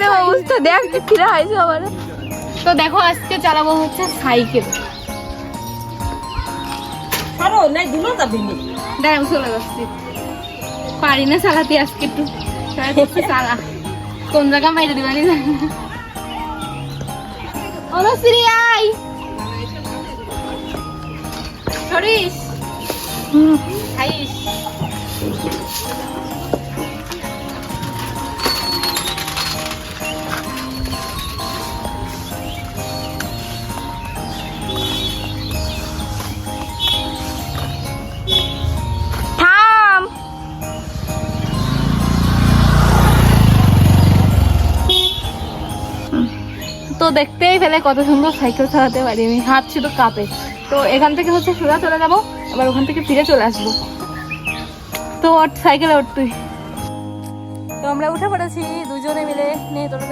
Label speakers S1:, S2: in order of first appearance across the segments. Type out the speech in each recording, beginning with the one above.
S1: রে অবস্থা দেখ কিরা হয়েছে আমার তো দেখো আজকে চালাবো হচ্ছে সাইকেল।
S2: নাই দিলো যাবি নি।
S1: দাঁড়াও চলে যাচ্ছি। পারি না চালাতে আজকে একটু। চালা। কোন জায়গা মাইরে দিবানি জানি না? অনুশ্রী আই সরিস। খাইস। তো দেখতেই পেলে কত সুন্দর সাইকেল চালাতে পারি আমি। হাত শুধু কাঁপে। তো এখান থেকে হচ্ছে সোজা চলে যাব, আবার ওখান থেকে ফিরে চলে আসব। তো ওর সাইকেলে ওর তুই। তো আমরা উঠে পড়েছি দুজনে মিলে। নেই তোরা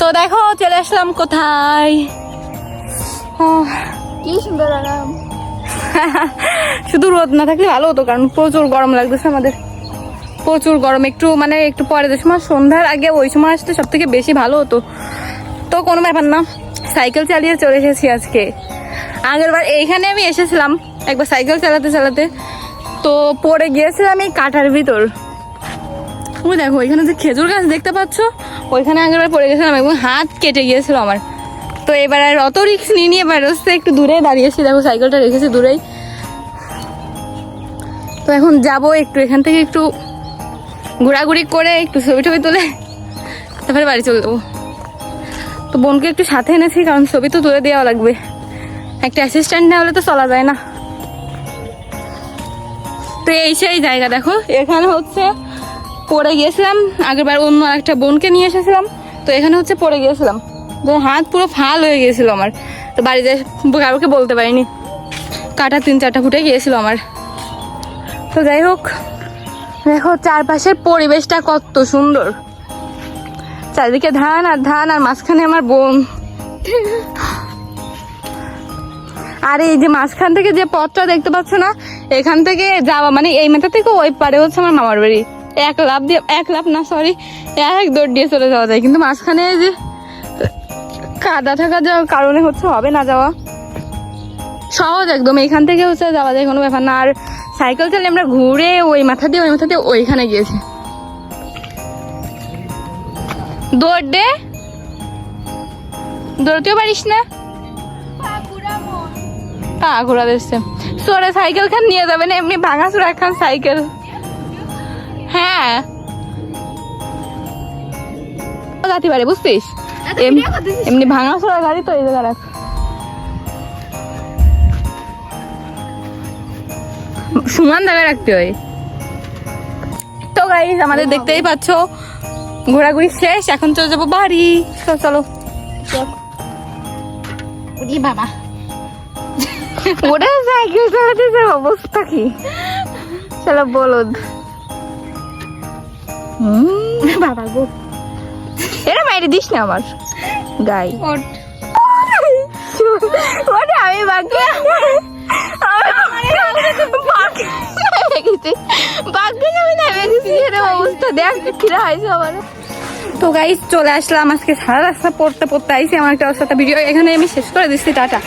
S1: তো দেখো চলে আসলাম কোথায়?
S3: কি সুন্দর আরাম।
S1: শুধু রোদ না থাকলে ভালো হতো কারণ প্রচুর গরম লাগতেছে আমাদের। প্রচুর গরম একটু মানে একটু পরে যে সময় সন্ধ্যার আগে ওই সময় আসতে সব থেকে বেশি ভালো হতো। তো কোনো ব্যাপার না সাইকেল চালিয়ে চলে এসেছি আজকে। আগের বার এইখানে আমি এসেছিলাম একবার সাইকেল চালাতে চালাতে। তো পড়ে গিয়েছিলাম এই কাঁটার ভিতর। ওই দেখো ওইখানে যে খেজুর গাছ দেখতে পাচ্ছ, ওইখানে আগেরবার পড়ে গেছিলাম এবং হাত কেটে গিয়েছিল আমার। তো এবার আর অত রিক্স নিয়ে নিয়ে এবার হচ্ছে একটু দূরে দাঁড়িয়েছি দেখো সাইকেলটা রেখেছি দূরেই। তো এখন যাব একটু, এখান থেকে একটু ঘোরাঘুরি করে একটু ছবি টবি তুলে, তারপরে বাড়ি চলে যাব। তো বোনকে একটু সাথে এনেছি, কারণ ছবি তো তুলে দেওয়া লাগবে। একটা অ্যাসিস্ট্যান্ট না হলে তো চলা যায় না। তো এই সেই জায়গা, দেখো, এখানে হচ্ছে পড়ে গিয়েছিলাম, আগেরবার অন্য একটা বোনকে নিয়ে এসেছিলাম, তো এখানে হচ্ছে পড়ে গিয়েছিলাম। তো হাত পুরো ফাল হয়ে গিয়েছিল আমার, তো বাড়িতে কারোকে বলতে পারিনি। কাটা তিন চারটা ফুটে গিয়েছিল আমার। তো যাই হোক, দেখো চারপাশের পরিবেশটা কত সুন্দর। চারিদিকে ধান আর ধান আর মাঝখানে আমার বোন। আর এই যে মাঝখান থেকে যে পথটা দেখতে পাচ্ছ না, এখান থেকে যাওয়া মানে এই মেটা থেকে ওই পারে হচ্ছে আমার মামার বাড়ি। এক লাভ দিয়ে, এক লাভ না সরি এক দৌড় দিয়ে চলে যাওয়া যায়। কিন্তু মাঝখানে যে কাদা থাকা যাওয়ার কারণে হচ্ছে হবে না যাওয়া। সহজ একদম, এখান থেকে হচ্ছে যাওয়া যায়, কোনো ব্যাপার না। আর সাইকেল চালিয়ে আমরা ঘুরে ওই মাথা দিয়ে, ওই মাথা দিয়ে ওইখানে গিয়েছি। দৌড় দে। দৌড়তেও পারিস না। পা ঘোরা দিচ্ছে সোরে সাইকেল খান, নিয়ে যাবেন এমনি ভাঙা চোরা খান সাইকেল। হ্যাঁ। যাতে পারে বুঝছিস? এমনি ভাঙা চোরা গাড়ি তো এই জায়গা সমান জায়গায় রাখতে হয়। তো গাইজ আমাদের দেখতেই পাচ্ছ ঘোরাঘুরি শেষ এখন চলে যাব বাড়ি। চলো।
S3: বাবা
S1: ওটা সাইকেল চালাতে অবস্থা কি? চলো বলদ।
S3: বাবা গো।
S1: এটা মাইরে দিস না আমার গাই। ওটা আমি বাকি তো গাইস চলে আসলাম আজকে সারা রাস্তা পড়তে পড়তে। আইসি আমার একটা সাথে ভিডিও এখানে আমি শেষ করে দিচ্ছি টাটা।